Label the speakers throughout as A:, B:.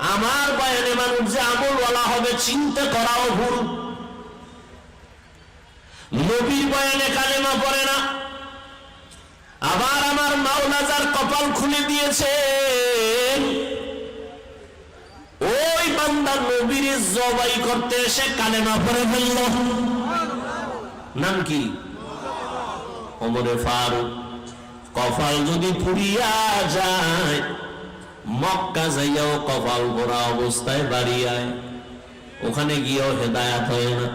A: আমার বয়ানে মানুষ যে আমলওয়ালা হবে, চিন্তা করাও ভুল। নবীর বয়ানে কালেমা পড়ে না। আবার আমার মাওলাজার কপাল খুলে দিয়েছে। ওই বান্দা নবীর জবাই করতে এসে কালেমা পড়ে ফেলল। নাম কি? ওমরে ফারুক। কপাল যদি পুড়িয়া যায় মক্কা যাইয়াও কপাল ভরা অবস্থায় বাড়িয়ায় ওখানে গিয়েও হেদায়াত হয় না।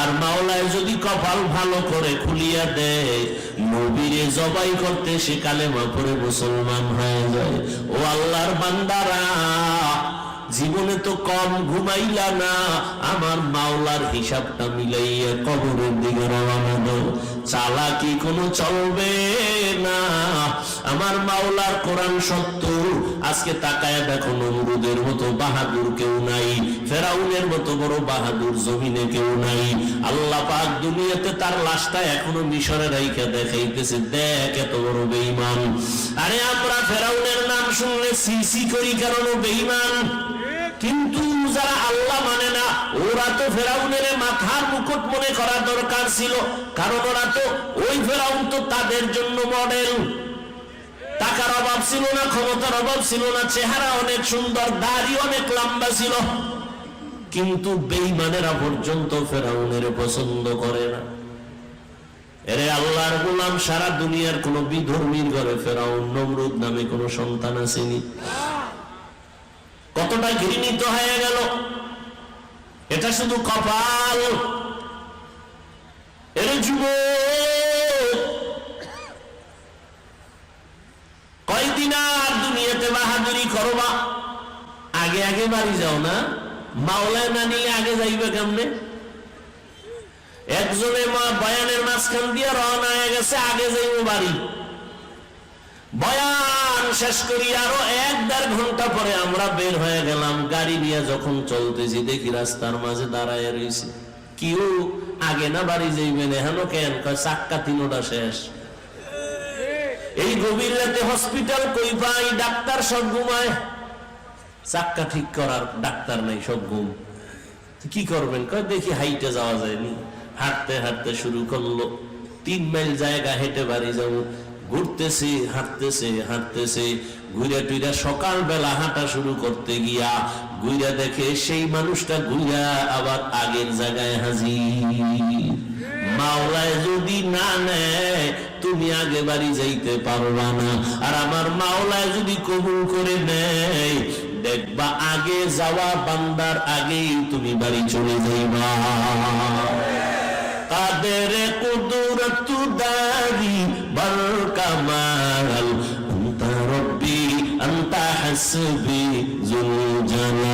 A: আর মাওলায় যদি কপাল ভালো করে খুলিয়া দেয়, নবীরে জবাই করতে সে পড়ে মুসলমান হয়ে যায়। ও আল্লাহর বান্দারা জীবনে তো কম ঘুমাইলা না। আমার মাওলার হিসাবটা মিলাইয়া কবরের দিকে রওনা দাও। চালাকি কোনো চলবে না। আমার মাওলার কোরআন সত্য আজকে তাকায় দেখো নমরুদের মতো বাহাদুর কেউ নাই। ফেরাউনের মতো বড় বাহাদুর জমিনে কেউ নাই। আল্লাহ পাক দুনিয়াতে তার লাশটা এখনও মিশরে রাইখা দেখাইতেছে। দেখ এত বড় বেঈমান। আরে আমরা ফেরাউনের নাম শুনলে সিসি করি কারণ বেঈমান? কিন্তু যারা আল্লাহ মানে না, ওরা তো ফেরাউনের মাথার মুকুট মনে করা দরকার ছিল। কারণ ওরা তো ওই ফেরাউন তো তাদের জন্য মডেল টাকার অভাব ছিল না, ক্ষমতার অভাব ছিল না, চেহারা অনেক সুন্দর, দাড়ি অনেক লম্বা ছিল। কিন্তু বেইমানেরা পর্যন্ত ফেরাউনের পছন্দ করে না। এরে আল্লাহর গোলাম সারা দুনিয়ার কোন বিধর্মীর ঘরে ফেরাউন নমরুদ নামে কোন সন্তান আসেনি। কতটা ঘৃণিত হয়ে গেল। এটা শুধু কপাল। এর যুব কয়দিন আর দুনিয়াতে বাহাদুরি করবা? আগে আগে বাড়ি যাও না? মাওলায় না নিয়ে আগে যাইবে কেমনে? একজনে মা বয়ানের মাঝখান দিয়ে রওনা হয়ে গেছে, আগে যাইব বাড়ি। বয়ান শেষ করি, আরও এক দেড় ঘণ্টা পরে আমরা বের হয়ে গেলাম। গাড়ি নিয়ে যখন চলতেছি, দেখি রাস্তার মাঝে দাঁড়ায় রয়েছে আগে না বাড়ি এহেন কেন? চাক্কা তিনোটা শেষ। এই গভীর রাতে হসপিটাল কই পাই? ডাক্তার সব ঘুমায়। চাক্কা ঠিক করার ডাক্তার নাই, সব ঘুম। কি করবেন? দেখি হাইটে যাওয়া যায়নি। হাঁটতে হাঁটতে শুরু করল। তিন মাইল জায়গা হেঁটে বাড়ি যাব। ঘুরতেছে, হাঁটতেছে হাঁটতেছে। ঘুরে টুইরা সকাল বেলা হাঁটা শুরু করতে গিয়া ঘুরা দেখে সেই মানুষটা ঘুরা আবার আগের জায়গায় হাজির। মাওলায় যদি না নেয়, তুমি আগে বাড়ি যাইতে পারবা না। আর আমার মাওলায় যদি কবুল করে নেয়, দেখবা আগে যাওয়া বান্দার আগেই তুমি বাড়ি চলে যাইবা। কাদের কুদরত দারি বল কামাল আন্তা রব্বি আন্তা হাসবি জুল জালাল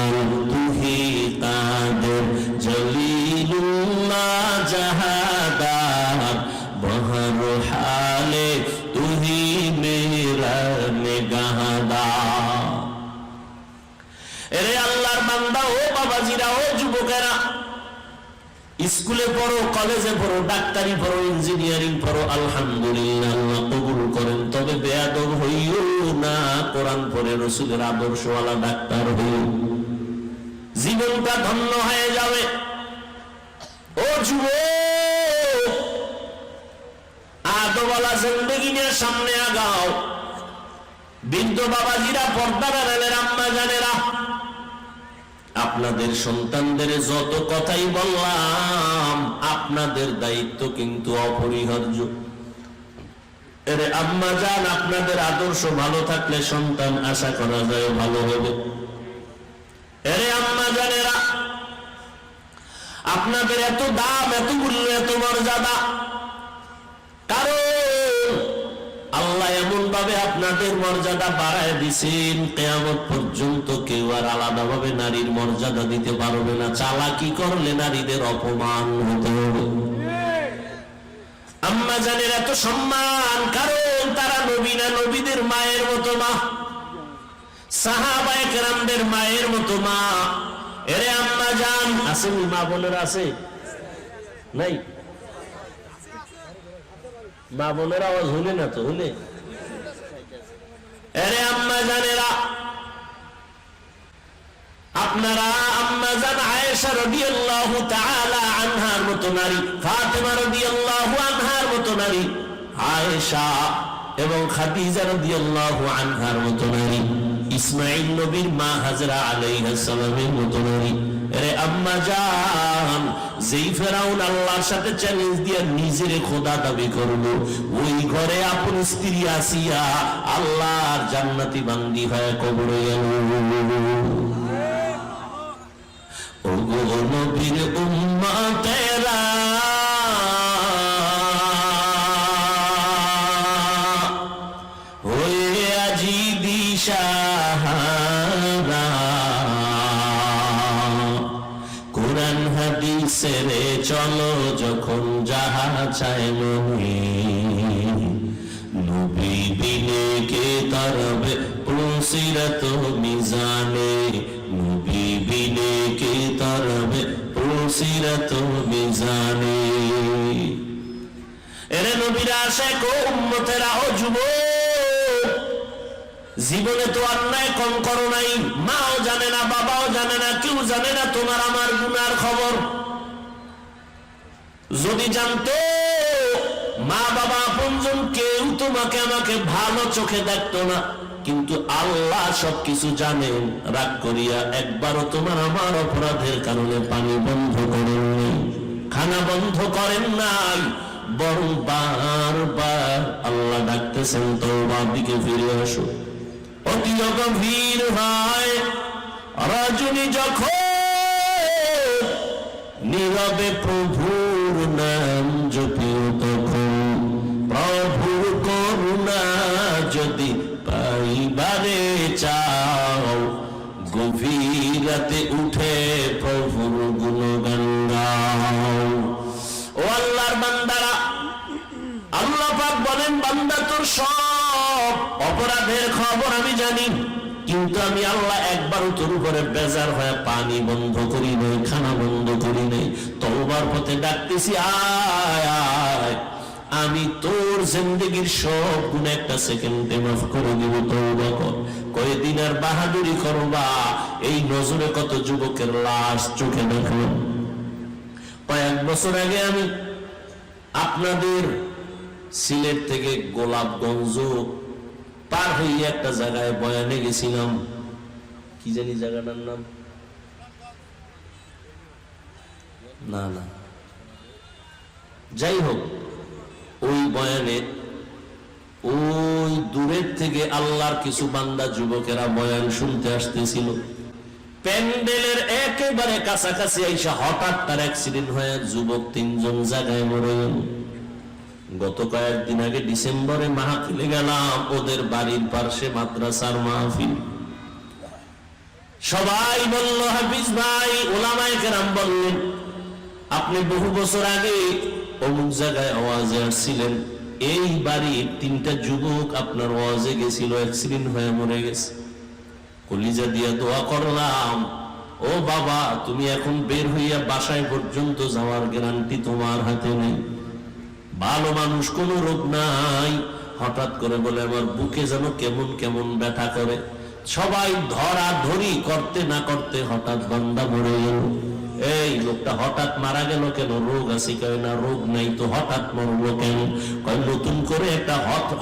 A: স্কুলে পড়ো, কলেজে পড়ো, ডাক্তারি পড়ো, ইঞ্জিনিয়ারিং পড়ো, আলহামদুলিল্লাহ কবুল করেন। তবে বেয়াদব হইও না, কোরআন পড়ে রসুলের আদর্শওয়ালা ডাক্তার হইও। জীবনটা ধন্য হয়ে যাবে। ও যুব আদওয়ালা জিন্দগি নিয়ে সামনে আগাও। বৃদ্ধ বাবাজিরা পর্দা বেড়ালের আম্মা জানেরা আপনাদের সন্তানদের যত কথাই বললাম, আপনাদের দায়িত্ব কিন্তু অপরিহার্য। এর আম্মা যান আপনাদের আদর্শ ভালো থাকলে সন্তান আশা করা যায় ভালো হবে। এরে আম্মা জানেরা, আপনাদের এত দাম, এত মূল্য, এত মর্যাদা কারণ ভাবে আপনাদের মর্যাদা বাড়ায় দিছেন, কেয়ামত পর্যন্ত কেউ আর আলাদা ভাবে নারীর মর্যাদা দিতে পারবে না। চালাকি করলে নারীদের অপমান হতে হবে। আম্মা জানের এত সম্মান, কারণ তারা নবী নবীদের মায়ের মতো মা। সাহাবায়ে কেরামদের মায়ের মতো মা। এরে আম্মা জান আসেনি মা বোনের, আছে? নাই? মা বোনের আওয়াজ হলে না তো হলে এরে আম্মা আপনারা আম্মাজান আয়েশা রাদিয়াল্লাহু তাআলা আনহার মতো নারী আনহার মতো নারী, আয়েশা এবং খাদিজা রাদিয়াল্লাহু আনহার মতো নারী। ইসমাঈল নবীর মা হাজরা আলাইহিস সালামের মতো নারী আরে আম্মা জান, যেই ফেরাউন আল্লাহর সাথে চ্যালেঞ্জ দিয়ে নিজের খোদা দাবি করল, ওই ঘরে আপন স্ত্রী আসিয়া আল্লাহর জান্নাতি বান্দি হয়ে কবরে গেল ওগো নবীর উম্মতেরা হয়ে চায় নবী। বিনে কে তরবে পুসিরত মিজানে? নবী বিনে কে তরবে পুসিরত মিজানে? এরে নবীরা আসে কো উম্মতেরা, ও জীবনে তো অন্যায় কম করো নাই। মাও জানে না, বাবাও জানে না, কেউ জানে না তোমার আমার গুনার খবর। যদি জানতো মা বাবা আপনজন কেউ তোমাকে আমাকে ভালো চোখে দেখতো না। কিন্তু আল্লাহ সবকিছু জানেন। রাগ করিয়া একবারও তোমার আমার অপরাধের কারণে পানি বন্ধ করেন খানা বন্ধ করেন নাই, বরং বারবার আল্লাহ ডাকতেছেন তোমার দিকে ফিরে আসো। অতি গভীর হয়, রজনী যখন নীরবে প্রভুর নাম জপিও রাতে উঠে সব অপরাধের খবর আমি জানি, কিন্তু আমি আল্লাহ বেজার হয়ে পানি বন্ধ করি নাই, খানা বন্ধ করি নাই, তওবার পথে ডাকতেছি আয় আয়। আমি তোর জিন্দগির সব গুণ একটা সেকেন্ডে মাফ করে দিব, তওবা কর। কয়দিন আর বাহাদুরি করবা, এই নজরে কত যুবকের লাশ চোখে দেখো। কয়েক বছর আগে আমি আপনাদের সিলেট থেকে গোলাপগঞ্জ পার হয়ে একটা জায়গায় বয়ানে গেছিলাম। কি জানি জায়গাটার নাম? না না। যাই হোক ওই বয়ানে, ওই দূরের থেকে আল্লাহর কিছু বান্দা যুবকেরা বয়ান শুনতে আসতেছিল। প্যান্ডেলের একেবারে কাছাকাছি আইসা হঠাৎ তার অ্যাক্সিডেন্ট হয়ে যুবক তিনজন জায়গায় মরে গেল। গত কয়েকদিন আগে ডিসেম্বরে মাহফিলে গেলাম, ওদের বাড়ির পার্শ্বে মাদ্রাসার মাহফিল। সবাই বলল, হাফিজ ভাই, ওলামায় কেরাম বললেন, আপনি বহু বছর আগে অমুক জায়গায় আওয়াজে আসছিলেন। এই বাড়ির তিনটা যুবক আপনার আওয়াজে গেছিল অ্যাক্সিডেন্ট হয়ে মরে গেছে। কলিজা দিয়া দোয়া করলাম, ও বাবা, তুমি এখন বের হইয়া বাসায় পর্যন্ত যাওয়ার গ্যারান্টি তোমার হাতে নেই। ভালো মানুষ কোনো রোগ নাই। হঠাৎ করে বলে, আমার বুকে যেন কেমন কেমন ব্যথা করে। সবাই ধরা ধরি করতে না করতে হঠাৎ বান্দা মরে গেল। লোকটা হঠাৎ মারা গেল কেন? রোগ আছে কয় না? রোগ নাই তো হঠাৎ মরলো কেন? কয়, নতুন করে একটা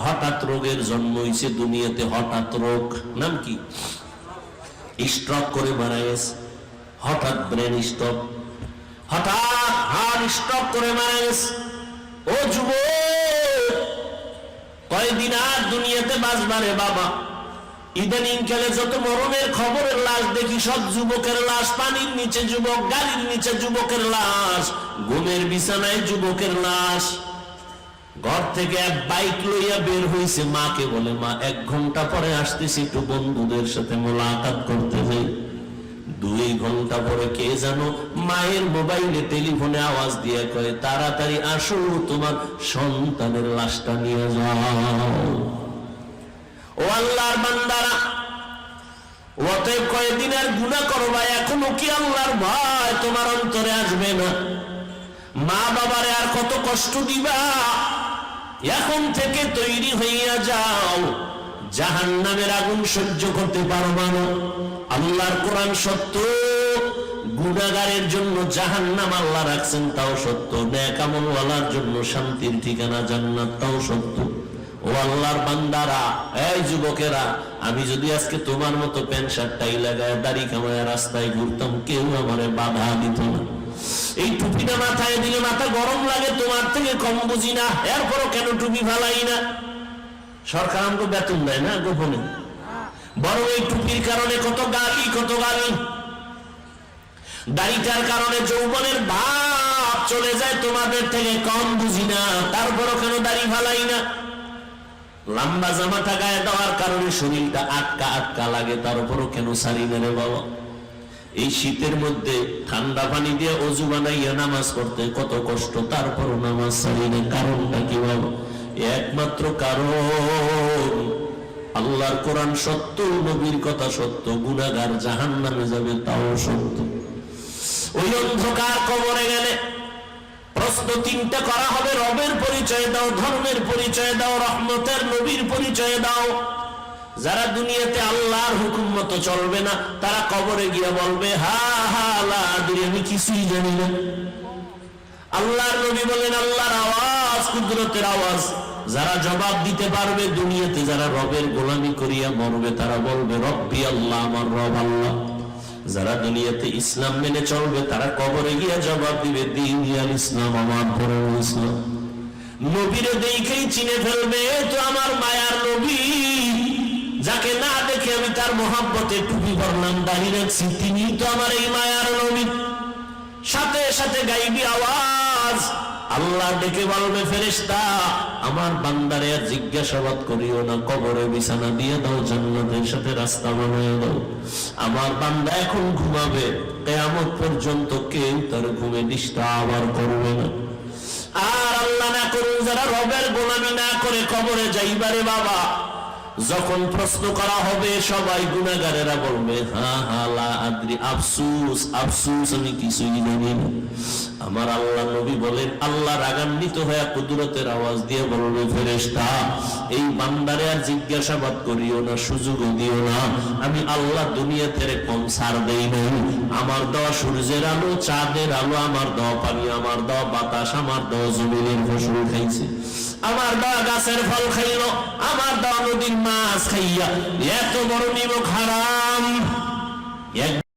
A: হঠাৎ রোগের জন্ম হয়েছে দুনিয়াতে, হঠাৎ রোগ। নাম কি? স্ট্রক করে মারা গেছে। হঠাৎ ব্রেন স্ট্রক। হঠাৎ হার্ট স্ট্রক করে মারা গেছে। ও যুব কয়দিন আর দুনিয়াতে বাঁচবারে বাবা? ইদানিং কালে যত মরণের খবরের লাশ দেখি, সব যুবকের লাশ, পানির নিচে যুবক, গাড়ির নিচে যুবকের লাশ, ঘুমের বিছানায় যুবকের লাশ। ঘর থেকে এক বাইক লইয়া বের হইছে, মাকে বলে, মা, এক ঘণ্টা পরে আসতেছি একটু বন্ধুদের সাথে মোলাকাত করতে যাই দুই ঘণ্টা পরে কে জানো, মায়ের মোবাইলে টেলিফোনে আওয়াজ দিয়ে কয়, তাড়াতাড়ি আসো, তোমার সন্তানের লাশটা নিয়ে যাও। ও আল্লাহর বান্দারা, অতএব কয়েকদিন আর গুণা করবা এখনও কি আল্লাহর ভয় তোমার অন্তরে আসবে না? মা বাবারে আর কত কষ্ট দিবা? এখন থেকে তৈরি হইয়া যাও জাহান নামের আগুন সহ্য করতে পারবা না। আল্লাহর কোরআন সত্য গুণাগারের জন্য জাহান্নাম আল্লাহ রাখছেন, তাও সত্য। ন্যাকামলওয়ালার জন্য শান্তির ঠিকানা জান্নাত, তাও সত্য। আল্লাহর বান্দারা, এই যুবকেরা, আমি যদি আজকে তোমার মতো প্যান্ট শার্ট টাই লাগায়, দাড়ি কামায়, রাস্তায় ঘুরতাম, কেউ আমারে বাধা দিত না। এই টুপিটা মাথায় দিলে মাথা গরম লাগে, তোমার থেকে কম বুঝি না, এরপরও কেন টুপি ফালাই না? সরকার আমাকে বেতন দেয় না গোপনে? বড় এই টুপির কারণে কত গালি কত গালি। দাড়িটার কারণে যৌবনের ভাব চলে যায়, তোমাদের থেকে কম বুঝি না, তারপরও কেন দাড়ি ফালাই না? লম্বা জামাটা গায়ে দেওয়ার কারণে শরীরটা আটকা আটকা লাগে, তার উপরও কেন সারি না রে বাবা? এই শীতের মধ্যে ঠান্ডা পানি দিয়ে অজু বানাইয়া নামাজ পড়তে কত কষ্ট তারপরও নামাজ সারি না কারণটা কি বাবা? একমাত্র কারণ, আল্লাহর কোরআন সত্য, নবীর কথা সত্য গুনাগার জাহান নামে যাবে তাও সত্য। ওই অন্ধকার কবরে গেলে প্রশ্ন তিনটা করা হবে, রবের পরিচয় দাও, ধর্মের পরিচয় দাও, রহমতের নবীর পরিচয় দাও। যারা দুনিয়াতে আল্লাহর হুকুম মতো চলবে না, তারা কবরে গিয়ে বলবে, হা হা আল্লাহ আমি কিছুই জানি না। আল্লাহর নবী বলেন, আল্লাহর আওয়াজ, কুদরতের আওয়াজ। যারা জবাব দিতে পারবে, দুনিয়াতে যারা রবের গোলামি করিয়া মরবে, তারা বলবে, রব্বি আল্লাহ, আমার রব আল্লাহ। যারা দুনিয়াতে ইসলাম মেনে চলবে, তারা কবরে গিয়া জবাব দিবে, দিন ইয়াল ইসলাম, আমার ধর্ম ইসলাম। নবীরে দেখেই চিনে ফেলবে তো আমার মায়ার নবী। যাকে না দেখে আমি তার মোহাব্বতে টুপি পরলাম দাঁড়িয়ে রাখছি তিনি তো আমার এই মায়ার নবী। সাথে সাথে গাইবি আওয়াজ, আল্লাহ ডেকে বলবে, ফেরেশতা, আমার বান্দারে জিজ্ঞাসাবাদ করিও না, কবরে বিছানা দিয়ে দাও, জান্নাতের সাথে রাস্তা বানিয়ে দাও। আমার বান্দা এখন ঘুমাবে, কেয়ামত পর্যন্ত কেউ তার ঘুমে নিষ্ঠা আবার করবে না। আর আল্লাহ না করুন, যারা রবের গোলামি না করে কবরে যাইবারে বাবা। যখন প্রশ্ন করা হবে, সবাই গুণাগারেরা বলবে, হা হা, লা আদ্রি, আফসুস আফসুস, আমি কিছুই জানি না। আমার আল্লাহ নবী বলেন, আল্লাহ রাগান্বিত হয়ে কুদরতের আওয়াজ দিয়ে বলবে, ফেরেশতা, এই বান্দারে আর জিজ্ঞাসাবাদ করিও না সুযোগ দিও না। আমি আল্লাহ দুনিয়া থেকে কম ছাড় দেই নাই। আমার দেওয়া সূর্যের আলো, চাঁদের আলো, আমার দেওয়া পানি, আমার দেওয়া বাতাস, আমার দেওয়া জমিনের ফসল খাইছে। আমার দা গাছের ফল খাইল আমার দা নদীর মাছ খাইয়া এত বড় হারাম। এক